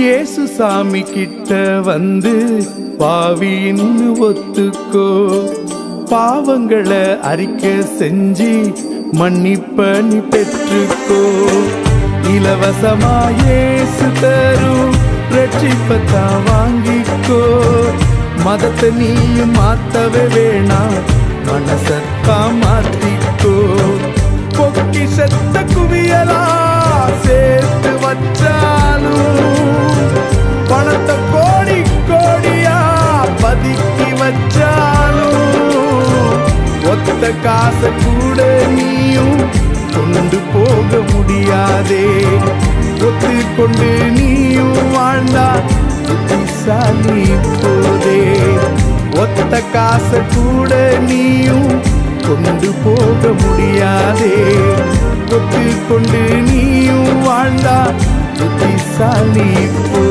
இயேசு சாமி கிட்ட வந்து பாவின்னு ஒத்துக்கோ. பாவங்களை அறிக்க செஞ்சு மன்னிப்ப நீ பெற்றுக்கோ. இலவசமா இயேசு தரும் ரட்சிப்பத்தா வாங்கிக்கோ. மதத்தை நீயும் மாத்தவே வேணாம் மனசத்தா மாத்திக்கோ பொக்கிஷத்த குவியலா சேர்த்து வச்சா பணத்தை கோடி கோடியா பதுக்கி வச்சாலும் ஒத்த காசை கூட நீயும் கொண்டு போக முடியாதே. ஒத்து கொண்டு நீயும் வாழ்ந்தா புத்திசாலி போதே. ஒத்த காசை கூட நீயும் கொண்டு போக முடியாதே. ஒத்து கொண்டு நீயும் வாழ்ந்தா புத்திசாலி போ